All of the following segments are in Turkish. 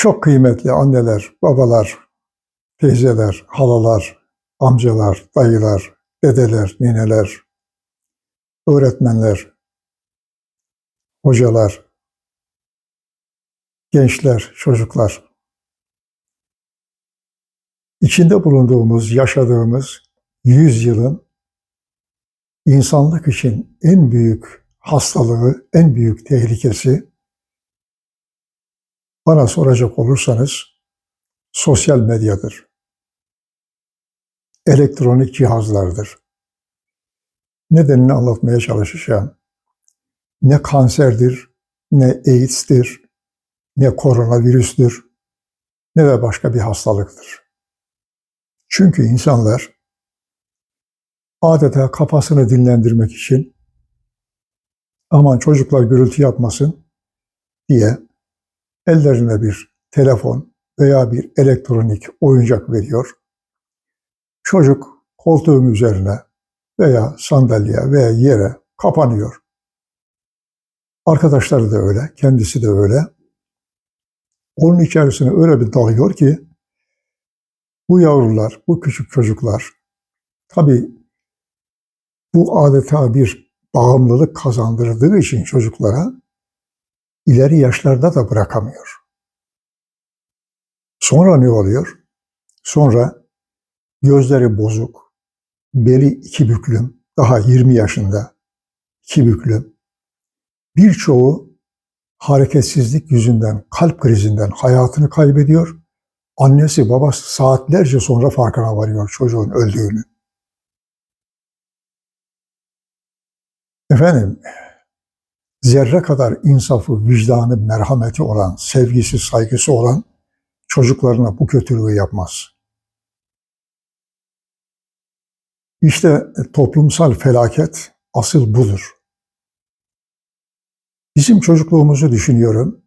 Çok kıymetli anneler, babalar, teyzeler, halalar, amcalar, dayılar, dedeler, nineler, öğretmenler, hocalar, gençler, çocuklar. İçinde bulunduğumuz, yaşadığımız yüzyılın insanlık için en büyük hastalığı, en büyük tehlikesi bana soracak olursanız sosyal medyadır. Elektronik cihazlardır. Nedenini anlatmaya çalışacağım. Ne kanserdir, ne AIDS'tir, ne koronavirüstür, ne de başka bir hastalıktır. Çünkü insanlar adeta kafasını dinlendirmek için aman çocuklar gürültü yapmasın diye ellerine bir telefon veya bir elektronik oyuncak veriyor. Çocuk koltuğun üzerine veya sandalyeye veya yere kapanıyor. Arkadaşları da öyle, kendisi de öyle. Onun içerisine öyle bir dalıyor ki bu yavrular, bu küçük çocuklar tabii bu adeta bir bağımlılık kazandırdığı için çocuklara ileri yaşlarda da bırakamıyor. Sonra ne oluyor? Sonra gözleri bozuk, beli iki büklüm, daha 20 yaşında iki büklüm. Birçoğu hareketsizlik yüzünden, kalp krizinden hayatını kaybediyor. Annesi babası saatlerce sonra farkına varıyor çocuğun öldüğünü. Efendim, zerre kadar insafı, vicdanı, merhameti olan, sevgisi, saygısı olan çocuklarına bu kötülüğü yapmaz. İşte toplumsal felaket asıl budur. Bizim çocukluğumuzu düşünüyorum.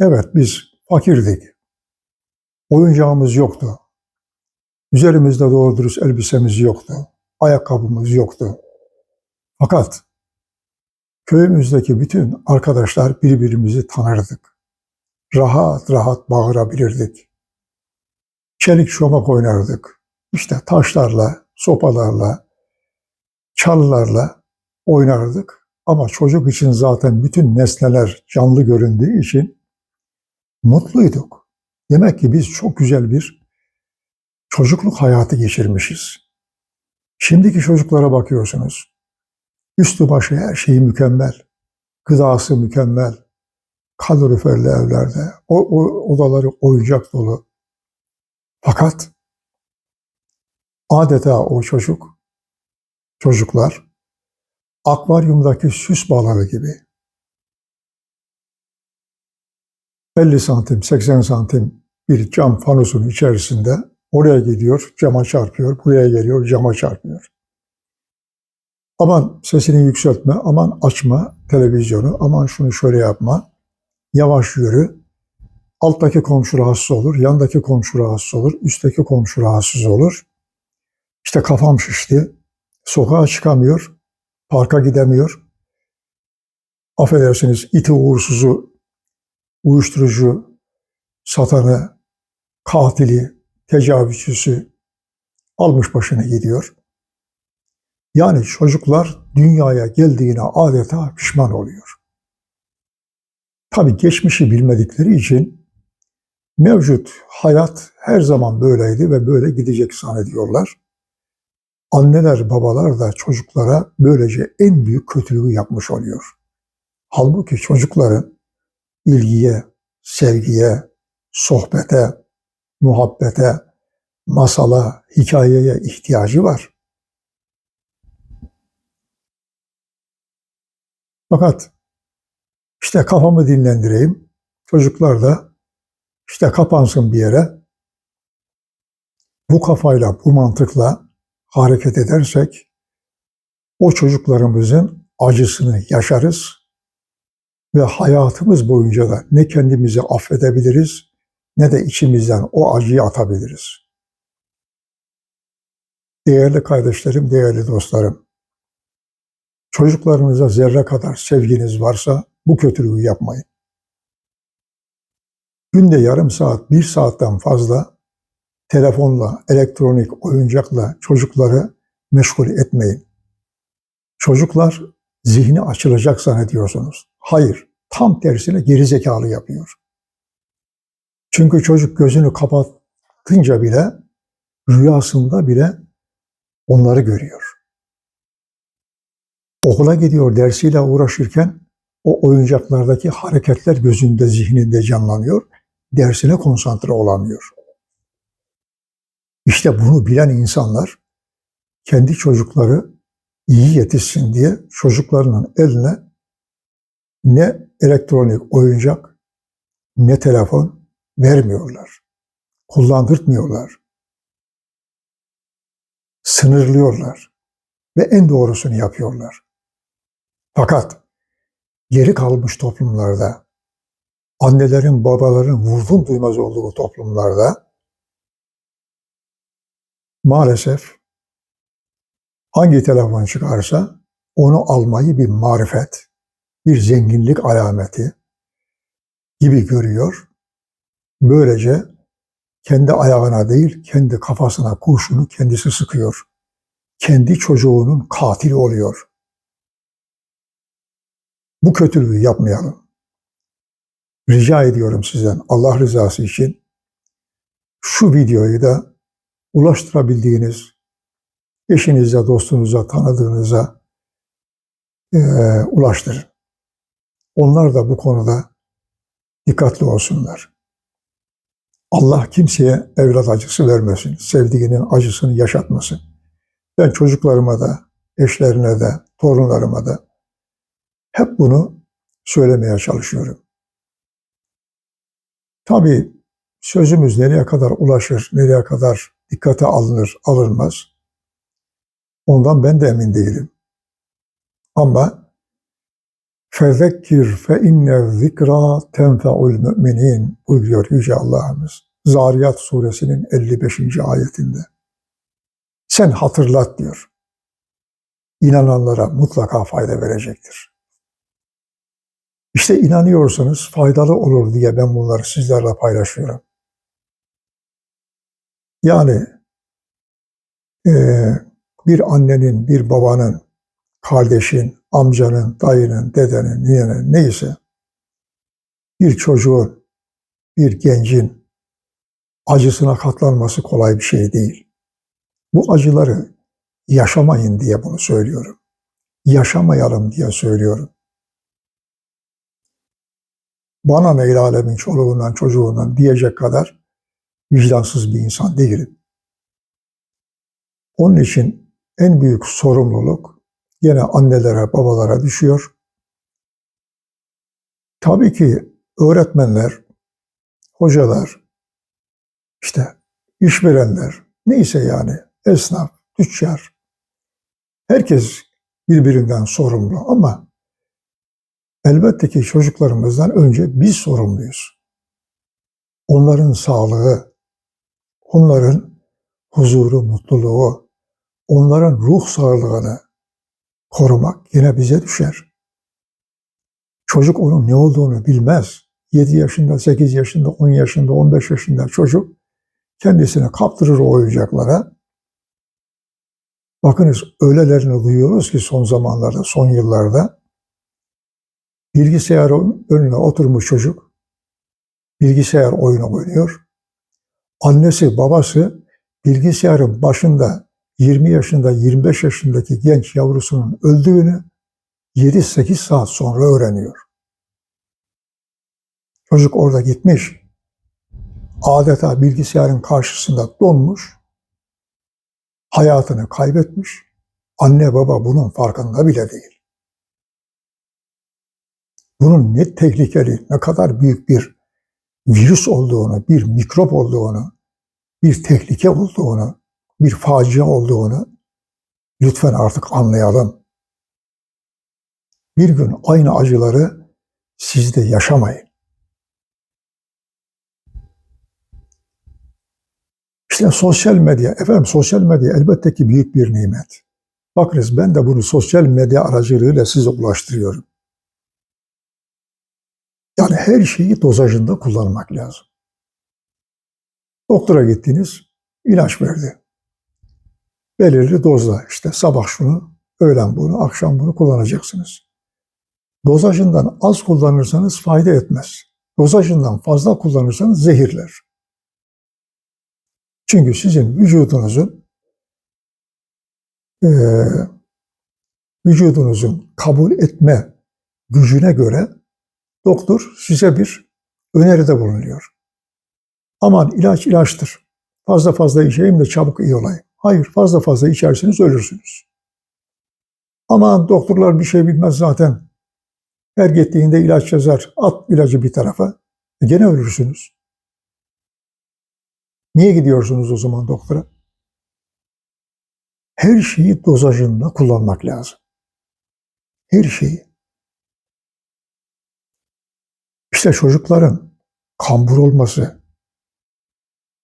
Evet biz fakirdik. Oyuncağımız yoktu. Üzerimizde doğru dürüst elbisemiz yoktu. Ayakkabımız yoktu. Fakat köyümüzdeki bütün arkadaşlar birbirimizi tanırdık. Rahat rahat bağırabilirdik. Çelik çomak oynardık. İşte taşlarla, sopalarla, çalılarla oynardık. Ama çocuk için zaten bütün nesneler canlı göründüğü için mutluyduk. Demek ki biz çok güzel bir çocukluk hayatı geçirmişiz. Şimdiki çocuklara bakıyorsunuz. Üstü başı her şeyi mükemmel. Gıdası mükemmel. Kaloriferli evlerde. O, o odaları oyuncak dolu. Fakat adeta o çocuk, çocuklar akvaryumdaki süs balığı gibi 50 santim, 80 santim bir cam fanusun içerisinde oraya gidiyor, cama çarpıyor, buraya geliyor, cama çarpıyor. Aman sesini yükseltme, aman açma televizyonu, aman şunu şöyle yapma, yavaş yürü. Alttaki komşu rahatsız olur, yandaki komşu rahatsız olur, üstteki komşu rahatsız olur. İşte kafam şişti, sokağa çıkamıyor, parka gidemiyor. Affedersiniz iti uğursuzu, uyuşturucu satanı, katili, tecavüzcüsü almış başını gidiyor. Yani çocuklar dünyaya geldiğine adeta pişman oluyor. Tabi geçmişi bilmedikleri için mevcut hayat her zaman böyleydi ve böyle gidecek zannediyorlar. Anneler, babalar da çocuklara böylece en büyük kötülüğü yapmış oluyor. Halbuki çocukların ilgiye, sevgiye, sohbete, muhabbete, masala, hikayeye ihtiyacı var. Fakat işte kafamı dinlendireyim. Çocuklar da işte kapansın bir yere. Bu kafayla, bu mantıkla hareket edersek o çocuklarımızın acısını yaşarız ve hayatımız boyunca da ne kendimizi affedebiliriz ne de içimizden o acıyı atabiliriz. Değerli kardeşlerim, değerli dostlarım, çocuklarınıza zerre kadar sevginiz varsa bu kötülüğü yapmayın. günde yarım saat, bir saatten fazla telefonla, elektronik oyuncakla çocukları meşgul etmeyin. Çocuklar zihni açılacak zannediyorsunuz. Hayır, tam tersine geri zekalı yapıyor. Çünkü çocuk gözünü kapatınca bile, rüyasında bile onları görüyor. Okula gidiyor dersiyle uğraşırken o oyuncaklardaki hareketler gözünde, zihninde canlanıyor. Dersine konsantre olamıyor. İşte bunu bilen insanlar kendi çocukları iyi yetişsin diye çocuklarının eline ne elektronik oyuncak ne telefon vermiyorlar. Kullandırtmıyorlar. Sınırlıyorlar ve en doğrusunu yapıyorlar. Fakat geri kalmış toplumlarda, annelerin, babaların vurdum duymaz olduğu toplumlarda maalesef hangi telefon çıkarsa onu almayı bir marifet, bir zenginlik alameti gibi görüyor. Böylece kendi ayağına değil, kendi kafasına kurşunu kendisi sıkıyor. Kendi çocuğunun katili oluyor. Bu kötülüğü yapmayalım. Rica ediyorum sizden Allah rızası için şu videoyu da ulaştırabildiğiniz eşinize, dostunuza, tanıdığınıza e, ulaştırın. Onlar da bu konuda dikkatli olsunlar. Allah kimseye evlat acısı vermesin, sevdiğinin acısını yaşatmasın. Ben çocuklarıma da, eşlerine de, torunlarıma da hep bunu söylemeye çalışıyorum. Tabii sözümüz nereye kadar ulaşır, nereye kadar dikkate alınır, alınmaz. Ondan ben de emin değilim. Ama fezekkir fe inne zikra tenfe'ul müminin buyuruyor Yüce Allah'ımız. Zariyat suresinin 55. ayetinde. Sen hatırlat diyor. İnananlara mutlaka fayda verecektir. İşte inanıyorsanız faydalı olur diye ben bunları sizlerle paylaşıyorum. Yani e, bir annenin, bir babanın, kardeşin, amcanın, dayının, dedenin, niyenin neyse bir çocuğun, bir gencin acısına katlanması kolay bir şey değil. Bu acıları yaşamayın diye bunu söylüyorum. Yaşamayalım diye söylüyorum. Bana ne alemin çoluğundan çocuğundan diyecek kadar vicdansız bir insan değilim. Onun için en büyük sorumluluk yine annelere, babalara düşüyor. Tabii ki öğretmenler, hocalar, işte işverenler, neyse yani esnaf, tüccar, herkes birbirinden sorumlu ama elbette ki çocuklarımızdan önce biz sorumluyuz. Onların sağlığı, onların huzuru, mutluluğu, onların ruh sağlığını korumak yine bize düşer. Çocuk onun ne olduğunu bilmez. 7 yaşında, 8 yaşında, 10 yaşında, 15 yaşında çocuk kendisini kaptırır o oyuncaklara. Bakınız öylelerini duyuyoruz ki son zamanlarda, son yıllarda bilgisayarın önüne oturmuş çocuk bilgisayar oyunu oynuyor. Annesi, babası bilgisayarın başında 20 yaşında, 25 yaşındaki genç yavrusunun öldüğünü 7-8 saat sonra öğreniyor. Çocuk orada gitmiş, adeta bilgisayarın karşısında donmuş, hayatını kaybetmiş, anne baba bunun farkında bile değil. Bunun ne tehlikeli, ne kadar büyük bir virüs olduğunu, bir mikrop olduğunu, bir tehlike olduğunu, bir facia olduğunu lütfen artık anlayalım. Bir gün aynı acıları siz de yaşamayın. İşte sosyal medya, efendim sosyal medya elbette ki büyük bir nimet. Bakınız ben de bunu sosyal medya aracılığıyla size ulaştırıyorum. Her şeyi dozajında kullanmak lazım. Doktora gittiniz, ilaç verdi. Belirli dozda işte sabah şunu, öğlen bunu, akşam bunu kullanacaksınız. Dozajından az kullanırsanız fayda etmez. Dozajından fazla kullanırsanız zehirler. Çünkü sizin vücudunuzun eee vücudunuzun kabul etme gücüne göre doktor size bir öneride bulunuyor. Aman ilaç ilaçtır. Fazla fazla içeyim de çabuk iyi olayım. Hayır fazla fazla içerseniz ölürsünüz. Aman doktorlar bir şey bilmez zaten. Her gittiğinde ilaç yazar. At ilacı bir tarafa. E gene ölürsünüz. Niye gidiyorsunuz o zaman doktora? Her şeyi dozajında kullanmak lazım. Her şeyi. İşte çocukların kambur olması,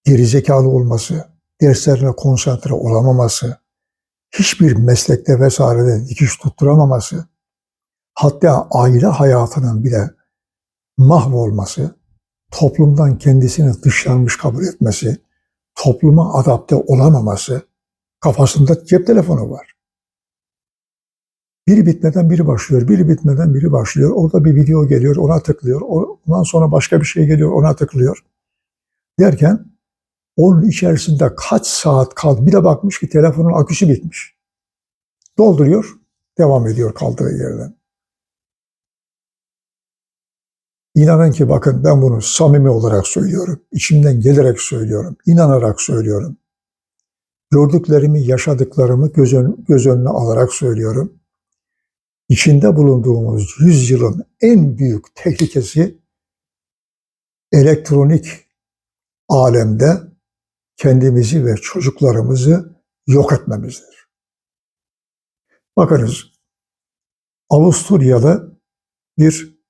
gerizekalı olması, derslerine konsantre olamaması, hiçbir meslekte vesairede dikiş tutturamaması, hatta aile hayatının bile mahvolması, toplumdan kendisini dışlanmış kabul etmesi, topluma adapte olamaması, kafasında cep telefonu var. Biri bitmeden biri başlıyor, biri bitmeden biri başlıyor. Orada bir video geliyor, ona tıklıyor. Ondan sonra başka bir şey geliyor, ona tıklıyor. Derken onun içerisinde kaç saat kaldı. Bir de bakmış ki telefonun aküsü bitmiş. Dolduruyor, devam ediyor kaldığı yerden. İnanın ki bakın ben bunu samimi olarak söylüyorum. İçimden gelerek söylüyorum. inanarak söylüyorum. Gördüklerimi, yaşadıklarımı göz, ön, göz önüne alarak söylüyorum. İçinde bulunduğumuz yüzyılın en büyük tehlikesi elektronik alemde kendimizi ve çocuklarımızı yok etmemizdir. Bakınız, Avusturyalı bir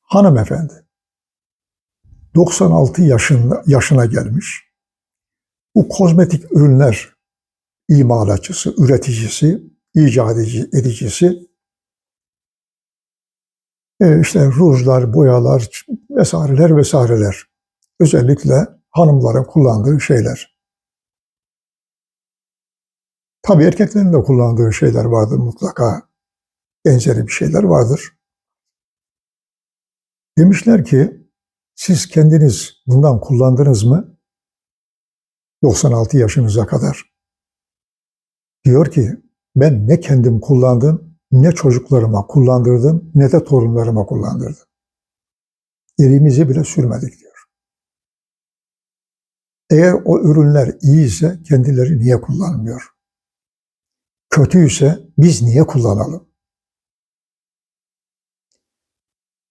hanımefendi 96 yaşında, yaşına gelmiş. Bu kozmetik ürünler imalatçısı, üreticisi, icat edicisi e işte rujlar, boyalar vesaireler vesaireler. Özellikle hanımların kullandığı şeyler. Tabii erkeklerin de kullandığı şeyler vardır mutlaka. Benzeri bir şeyler vardır. Demişler ki siz kendiniz bundan kullandınız mı? 96 yaşınıza kadar. Diyor ki ben ne kendim kullandım, ne çocuklarıma kullandırdım, ne de torunlarıma kullandırdım. Elimizi bile sürmedik diyor. Eğer o ürünler iyiyse kendileri niye kullanmıyor? Kötüyse biz niye kullanalım?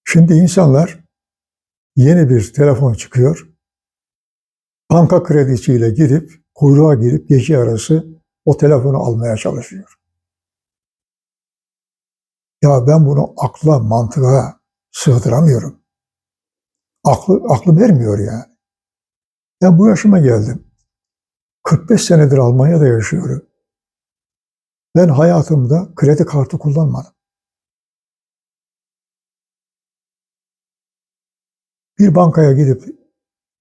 Şimdi insanlar yeni bir telefon çıkıyor. Banka kredisiyle gidip kuyruğa girip gece arası o telefonu almaya çalışıyor. Ya ben bunu akla, mantığa sığdıramıyorum. Aklı, aklım vermiyor yani. Ben bu yaşıma geldim. 45 senedir Almanya'da yaşıyorum. Ben hayatımda kredi kartı kullanmadım. Bir bankaya gidip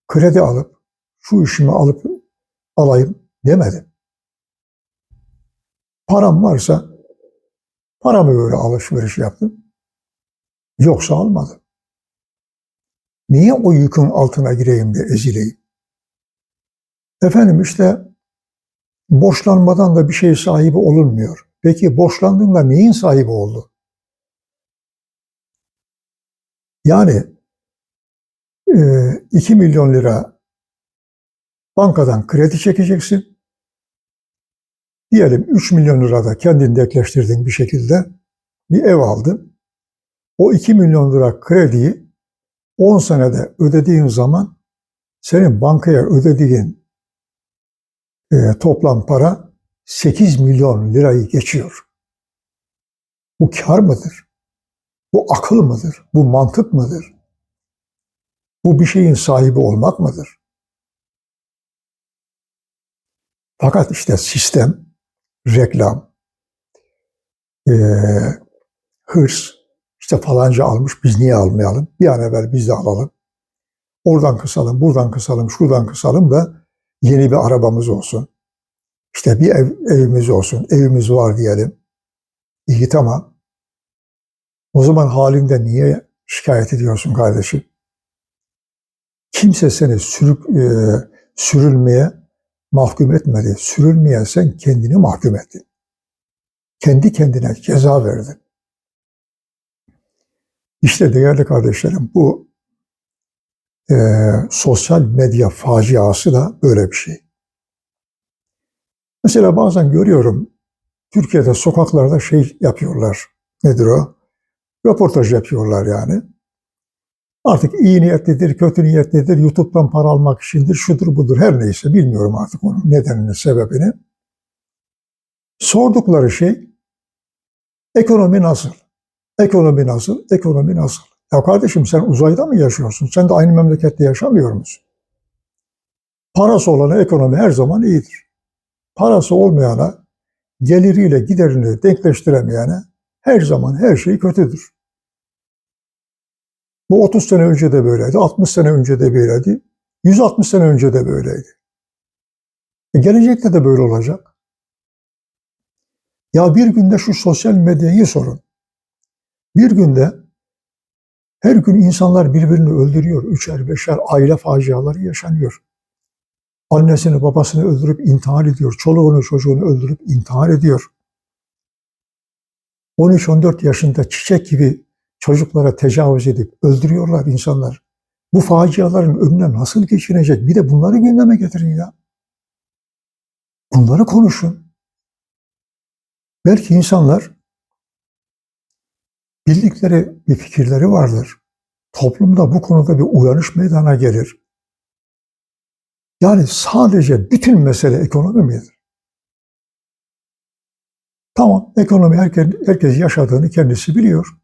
kredi alıp şu işimi alıp alayım demedim. Param varsa paramı göre alışveriş yaptım. Yoksa almadım. Niye o yükün altına gireyim de ezileyim? Efendim işte borçlanmadan da bir şey sahibi olunmuyor. Peki borçlandığında neyin sahibi oldu? Yani 2 milyon lira bankadan kredi çekeceksin. Diyelim 3 milyon lira da kendin dekleştirdin bir şekilde bir ev aldın. O 2 milyon lira krediyi 10 senede ödediğin zaman senin bankaya ödediğin e, toplam para 8 milyon lirayı geçiyor. Bu kar mıdır? Bu akıl mıdır? Bu mantık mıdır? Bu bir şeyin sahibi olmak mıdır? Fakat işte sistem, reklam, e, hırs, İşte falanca almış biz niye almayalım? Bir an evvel biz de alalım. Oradan kısalım, buradan kısalım, şuradan kısalım da yeni bir arabamız olsun. İşte bir ev, evimiz olsun, evimiz var diyelim. İyi tamam. O zaman halinde niye şikayet ediyorsun kardeşim? Kimse seni sürük, e, sürülmeye mahkum etmedi. Sürülmeye sen kendini mahkum ettin. Kendi kendine ceza verdin. İşte değerli kardeşlerim bu e, sosyal medya faciası da böyle bir şey. Mesela bazen görüyorum Türkiye'de sokaklarda şey yapıyorlar. Nedir o? Röportaj yapıyorlar yani. Artık iyi niyetlidir, kötü niyetlidir, YouTube'dan para almak içindir, şudur budur her neyse bilmiyorum artık onun nedenini, sebebini. Sordukları şey ekonomi nasıl? Ekonomi nasıl? Ekonomi nasıl? Ya kardeşim sen uzayda mı yaşıyorsun? Sen de aynı memlekette yaşamıyor musun? Parası olana ekonomi her zaman iyidir. Parası olmayana, geliriyle giderini denkleştiremeyene her zaman her şey kötüdür. Bu 30 sene önce de böyleydi, 60 sene önce de böyleydi, 160 sene önce de böyleydi. E gelecekte de böyle olacak. Ya bir günde şu sosyal medyayı sorun. Bir günde her gün insanlar birbirini öldürüyor. Üçer beşer aile faciaları yaşanıyor. Annesini babasını öldürüp intihar ediyor. Çoluğunu çocuğunu öldürüp intihar ediyor. 13-14 yaşında çiçek gibi çocuklara tecavüz edip öldürüyorlar insanlar. Bu faciaların önüne nasıl geçilecek? Bir de bunları gündeme getirin ya. Bunları konuşun. Belki insanlar bildikleri bir fikirleri vardır. Toplumda bu konuda bir uyanış meydana gelir. Yani sadece bütün mesele ekonomi midir? Tamam, ekonomi herkes, herkes yaşadığını kendisi biliyor.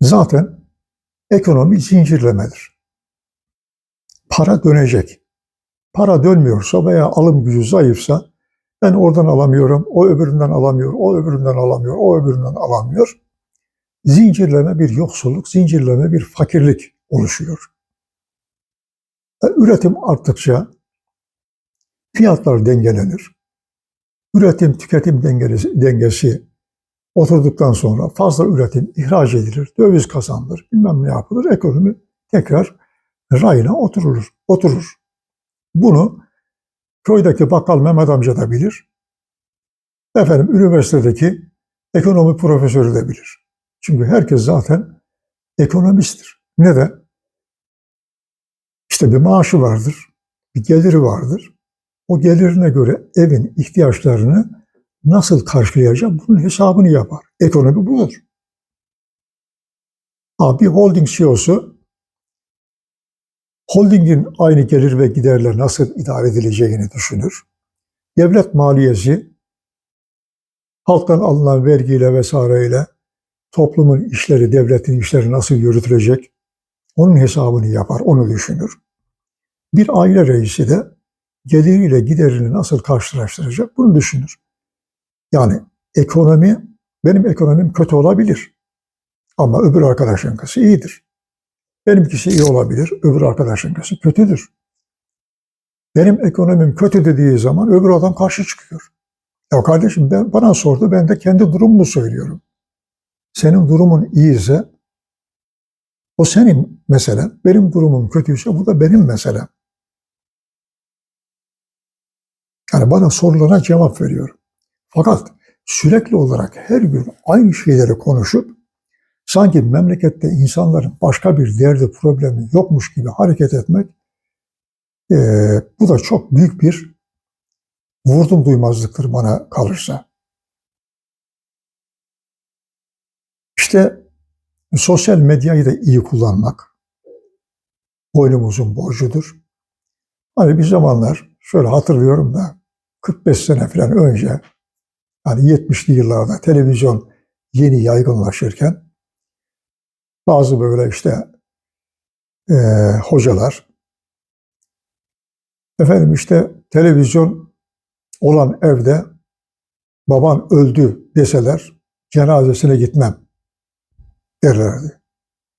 Zaten ekonomi zincirlemedir. Para dönecek. Para dönmüyorsa veya alım gücü zayıfsa ben oradan alamıyorum, o öbüründen alamıyor, o öbüründen alamıyor, o öbüründen alamıyor. Zincirleme bir yoksulluk, zincirleme bir fakirlik oluşuyor. Üretim arttıkça fiyatlar dengelenir. Üretim tüketim dengesi, dengesi oturduktan sonra fazla üretim ihraç edilir, döviz kazanılır, bilmem ne yapılır, ekonomi tekrar rayına oturur. oturur. Bunu köydeki bakkal Mehmet amca da bilir. Efendim üniversitedeki ekonomi profesörü de bilir. Çünkü herkes zaten ekonomisttir. Neden? İşte bir maaşı vardır, bir geliri vardır. O gelirine göre evin ihtiyaçlarını nasıl karşılayacak bunun hesabını yapar. Ekonomi budur. Ha, bir holding CEO'su holdingin aynı gelir ve giderler nasıl idare edileceğini düşünür. Devlet maliyesi halktan alınan vergiyle vesaireyle toplumun işleri, devletin işleri nasıl yürütülecek onun hesabını yapar, onu düşünür. Bir aile reisi de geliriyle giderini nasıl karşılaştıracak bunu düşünür. Yani ekonomi, benim ekonomim kötü olabilir. Ama öbür arkadaşınkisi iyidir. Benimkisi iyi olabilir, öbür arkadaşınkisi kötüdür. Benim ekonomim kötü dediği zaman öbür adam karşı çıkıyor. Ya kardeşim ben, bana sordu, ben de kendi durumumu söylüyorum. Senin durumun iyiyse o senin meselen, benim durumum kötüyse bu da benim meselem. Yani bana sorulara cevap veriyorum. Fakat sürekli olarak her gün aynı şeyleri konuşup sanki memlekette insanların başka bir derdi, problemi yokmuş gibi hareket etmek e, bu da çok büyük bir vurdum duymazlıktır bana kalırsa. İşte sosyal medyayı da iyi kullanmak boynumuzun borcudur. Hani bir zamanlar şöyle hatırlıyorum da 45 sene falan önce yani 70'li yıllarda televizyon yeni yaygınlaşırken bazı böyle işte e, hocalar efendim işte televizyon olan evde baban öldü deseler cenazesine gitmem derlerdi.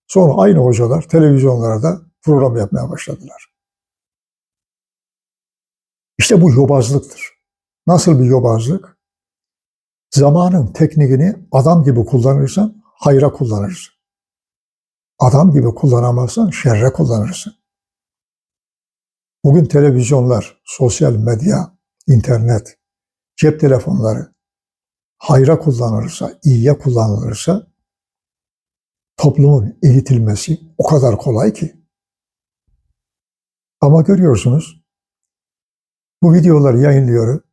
Sonra aynı hocalar televizyonlarda program yapmaya başladılar. İşte bu yobazlıktır. Nasıl bir yobazlık? Zamanın tekniğini adam gibi kullanırsan hayra kullanırsın. Adam gibi kullanamazsan şerre kullanırsın. Bugün televizyonlar, sosyal medya, internet, cep telefonları hayra kullanılırsa, iyiye kullanılırsa toplumun eğitilmesi o kadar kolay ki. Ama görüyorsunuz bu videoları yayınlıyorum.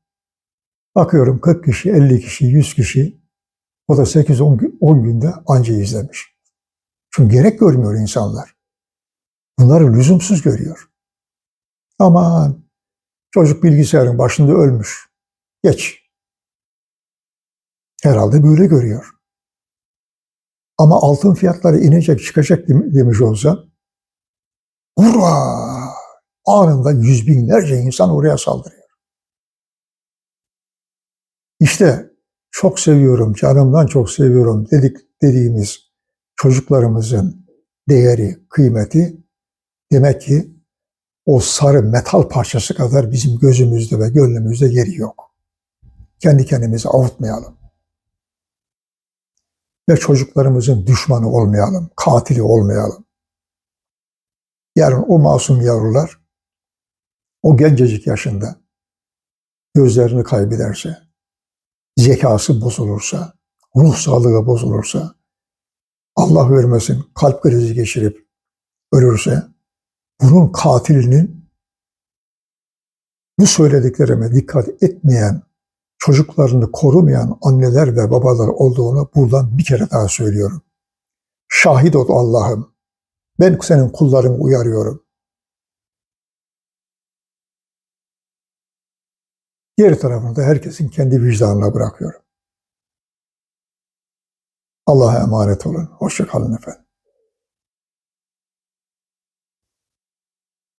Bakıyorum 40 kişi, 50 kişi, 100 kişi o da 8-10 gün- 10 günde anca izlemiş. Çünkü gerek görmüyor insanlar. Bunları lüzumsuz görüyor. Aman çocuk bilgisayarın başında ölmüş. Geç. Herhalde böyle görüyor. Ama altın fiyatları inecek çıkacak dem- demiş olsa hurra! Anında yüz binlerce insan oraya saldırıyor. İşte çok seviyorum, canımdan çok seviyorum dedik dediğimiz çocuklarımızın değeri, kıymeti demek ki o sarı metal parçası kadar bizim gözümüzde ve gönlümüzde yeri yok. Kendi kendimizi avutmayalım. Ve çocuklarımızın düşmanı olmayalım, katili olmayalım. Yarın o masum yavrular o gencecik yaşında gözlerini kaybederse, zekası bozulursa, ruh sağlığı bozulursa, Allah vermesin kalp krizi geçirip ölürse, bunun katilinin bu söylediklerime dikkat etmeyen, çocuklarını korumayan anneler ve babalar olduğunu buradan bir kere daha söylüyorum. Şahit ol Allah'ım. Ben senin kullarını uyarıyorum. Geri tarafını da herkesin kendi vicdanına bırakıyorum. Allah'a emanet olun. Hoşça kalın efendim.